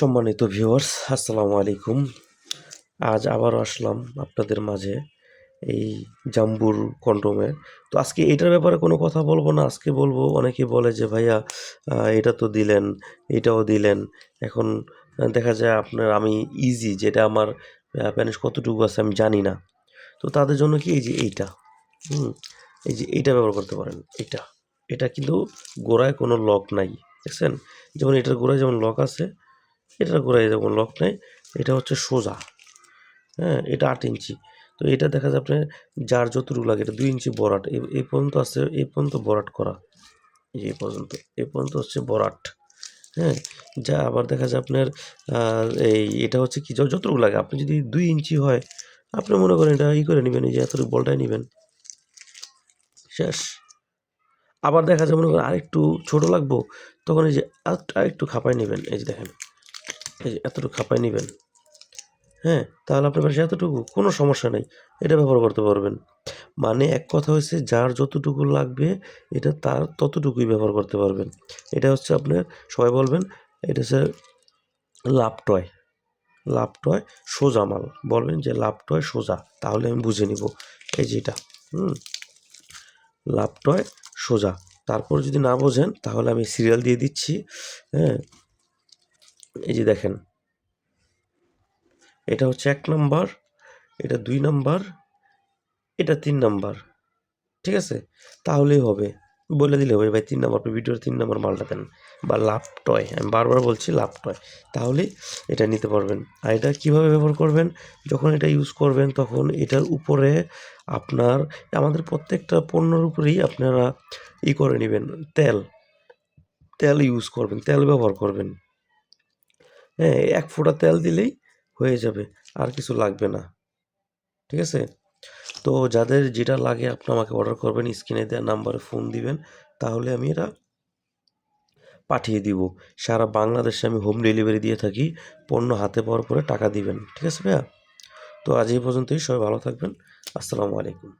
সম্মানিত ভিউয়ার্স আসসালামু আলাইকুম। আজ আবারও আসলাম আপনাদের মাঝে এই জাম্বুর কন্ডোমে। তো আজকে এটার ব্যাপারে কোনো কথা বলব না, আজকে বলব অনেকে বলে যে, ভাইয়া এটা তো দিলেন, এটাও দিলেন। এখন দেখা যায় আপনার আমি ইজি যেটা আমার প্যানিস কতটুকু আছে আমি জানি না। তো তাদের জন্য কি এই যে এইটা? হুম, এই যে এইটা ব্যবহার করতে পারেন, এটা। এটা কিন্তু গোড়ায় কোনো লক নাই, দেখছেন? যেমন এটার গোড়ায় যেমন লক আছে এটার গোড়ায় যেমন লক নেই। এটা হচ্ছে সোজা। হ্যাঁ এটা আট ইঞ্চি। তো এটা দেখা যায় আপনার যার যতটুকু লাগে, এটা দুই ইঞ্চি বরাট। এই- পর্যন্ত আছে এই পর্যন্ত বরাট করা। এই পর্যন্ত এই পর্যন্ত হচ্ছে বরাট। হ্যাঁ যা আবার দেখা যায় আপনার এই এটা হচ্ছে কি যতটুকু লাগে। আপনি যদি দুই ইঞ্চি হয়, আপনি মনে করেন এটা ই করে নেবেন, এই যে এতটুকু বলটাই নেবেন। শেষ। আবার দেখা যায় মনে করেন আরেকটু ছোট লাগবো, তখন এই যে আরেকটু খাপায় নেবেন। এই যে দেখেন। এই এতটুকু খাপায় নেবেন। হ্যাঁ তাহলে আপনার পাশে এতটুকু কোনো সমস্যা নেই। এটা ব্যবহার করতে পারবেন। মানে এক কথা হচ্ছে, যার যতটুকু লাগবে, এটা তার ততটুকুই ব্যবহার করতে পারবেন। এটা হচ্ছে আপনার, সবাই বলবেন, এটা হচ্ছে লাপটয় লাপটয় সোজা মাল। বলবেন যে লাপটয় সোজা, তাহলে আমি বুঝে নিব। এই যে এটা, হুম? লাপটয় সোজা। তারপর যদি না বোঝেন, তাহলে আমি সিরিয়াল দিয়ে দিচ্ছি হ্যাঁ? এই যে দেখেন। এটা হচ্ছে এক নাম্বার, এটা দুই নাম্বার, এটা তিন নাম্বার, ঠিক আছে? তাহলেই হবে। বলে দিলে হবে, ভাই, তিন নাম্বার ভিডিওর তিন নাম্বার মালটা দেন। বা লাপটয় আমি বারবার বলছি লাপটয় তাহলেই এটা নিতে পারবেন। আর এটা কীভাবে ব্যবহার করবেন? যখন এটা ইউজ করবেন, তখন এটার উপরে আপনার, আমাদের প্রত্যেকটা পণ্যের উপরেই আপনারা ই করে নেবেন, তেল। তেল ইউজ করবেন, তেল ব্যবহার করবেন। হ্যাঁ এক ফোঁটা তেল দিলেই হয়ে যাবে, আর কিছু লাগবে না। ঠিক আছে? তো যাদের যেটা লাগে আপনি আমাকে অর্ডার করবেন, স্ক্রিনে দেওয়া নাম্বারে ফোন দিবেন, তাহলে আমি এটা পাঠিয়ে দিব। সারা বাংলাদেশে আমি হোম ডেলিভারি দিয়ে থাকি, পণ্য হাতে পাওয়ার পরে টাকা দিবেন। ঠিক আছে ভাইয়া? তো আজ এই পর্যন্তই, সবাই ভালো থাকবেন। আসসালামু আলাইকুম।